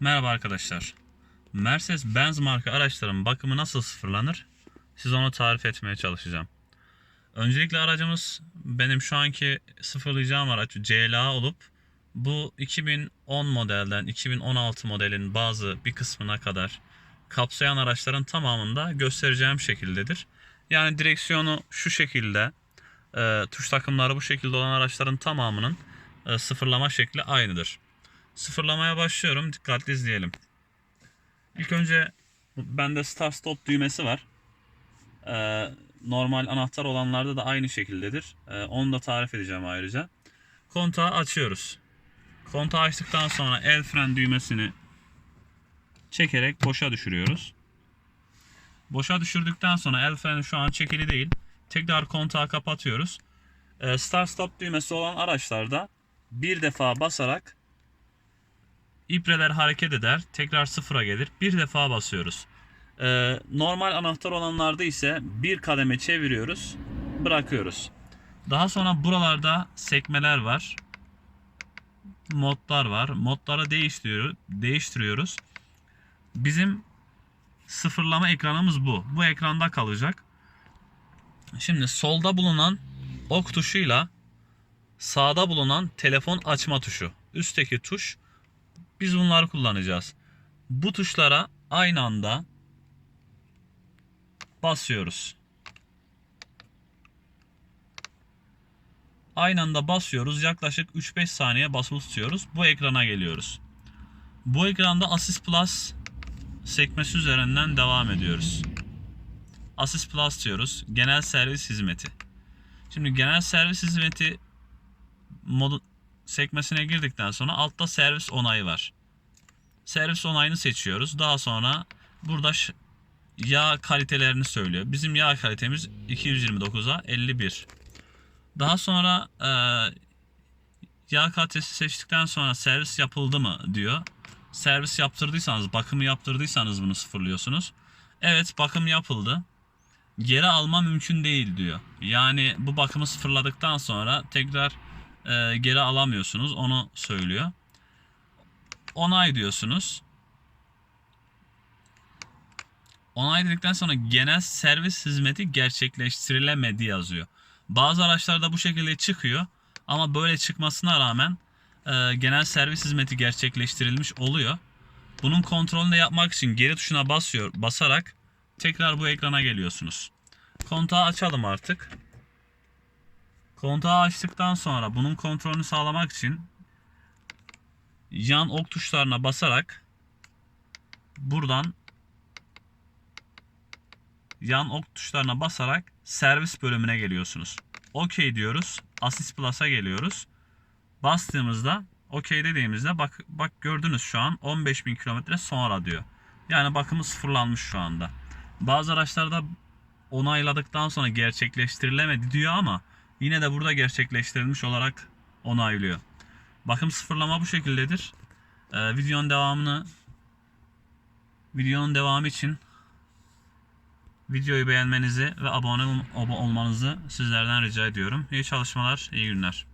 Merhaba arkadaşlar. Mercedes-Benz marka araçların bakımı nasıl sıfırlanır? Size onu tarif etmeye çalışacağım. Öncelikle aracımız benim şu anki sıfırlayacağım araç CLA olup bu 2010 modelden 2016 modelin bazı bir kısmına kadar kapsayan araçların tamamında göstereceğim şekildedir. Yani direksiyonu şu şekilde, e, tuş takımları bu şekilde olan araçların tamamının e, sıfırlama şekli aynıdır. Sıfırlamaya başlıyorum. Dikkatli izleyelim. İlk önce bende start stop düğmesi var. Ee, normal anahtar olanlarda da aynı şekildedir. Ee, onu da tarif edeceğim ayrıca. Kontağı açıyoruz. Kontağı açtıktan sonra el fren düğmesini çekerek boşa düşürüyoruz. Boşa düşürdükten sonra el freni şu an çekili değil. Tekrar kontağı kapatıyoruz. Ee, start stop düğmesi olan araçlarda bir defa basarak İbreler hareket eder. Tekrar sıfıra gelir. Bir defa basıyoruz. Ee, normal anahtar olanlarda ise bir kademe çeviriyoruz. Bırakıyoruz. Daha sonra buralarda sekmeler var. Modlar var. Modları değiştiriyor, değiştiriyoruz. Bizim sıfırlama ekranımız bu. Bu ekranda kalacak. Şimdi solda bulunan ok tuşuyla sağda bulunan telefon açma tuşu. Üstteki tuş biz bunları kullanacağız. Bu tuşlara aynı anda basıyoruz. Aynı anda basıyoruz. Yaklaşık 3-5 saniye basılı tutuyoruz. Bu ekrana geliyoruz. Bu ekranda Assist Plus sekmesi üzerinden devam ediyoruz. Assist Plus diyoruz. Genel servis hizmeti. Şimdi genel servis hizmeti modu sekmesine girdikten sonra altta servis onayı var. Servis onayını seçiyoruz. Daha sonra burada yağ kalitelerini söylüyor. Bizim yağ kalitemiz 229'a 51. Daha sonra e, yağ kalitesi seçtikten sonra servis yapıldı mı diyor. Servis yaptırdıysanız, bakımı yaptırdıysanız bunu sıfırlıyorsunuz. Evet bakım yapıldı. Geri alma mümkün değil diyor. Yani bu bakımı sıfırladıktan sonra tekrar e, geri alamıyorsunuz. Onu söylüyor. Onay diyorsunuz. Onay dedikten sonra genel servis hizmeti gerçekleştirilemedi yazıyor. Bazı araçlarda bu şekilde çıkıyor ama böyle çıkmasına rağmen e, genel servis hizmeti gerçekleştirilmiş oluyor. Bunun kontrolünü yapmak için geri tuşuna basıyor, basarak tekrar bu ekrana geliyorsunuz. Kontağı açalım artık. Kontağı açtıktan sonra bunun kontrolünü sağlamak için yan ok tuşlarına basarak buradan yan ok tuşlarına basarak servis bölümüne geliyorsunuz. OK diyoruz. Assist Plus'a geliyoruz. Bastığımızda OK dediğimizde bak bak gördünüz şu an 15.000 kilometre sonra diyor. Yani bakımı sıfırlanmış şu anda. Bazı araçlarda onayladıktan sonra gerçekleştirilemedi diyor ama yine de burada gerçekleştirilmiş olarak onaylıyor. Bakım sıfırlama bu şekildedir. Ee, videonun devamını videonun devamı için videoyu beğenmenizi ve abone ol- olmanızı sizlerden rica ediyorum. İyi çalışmalar, iyi günler.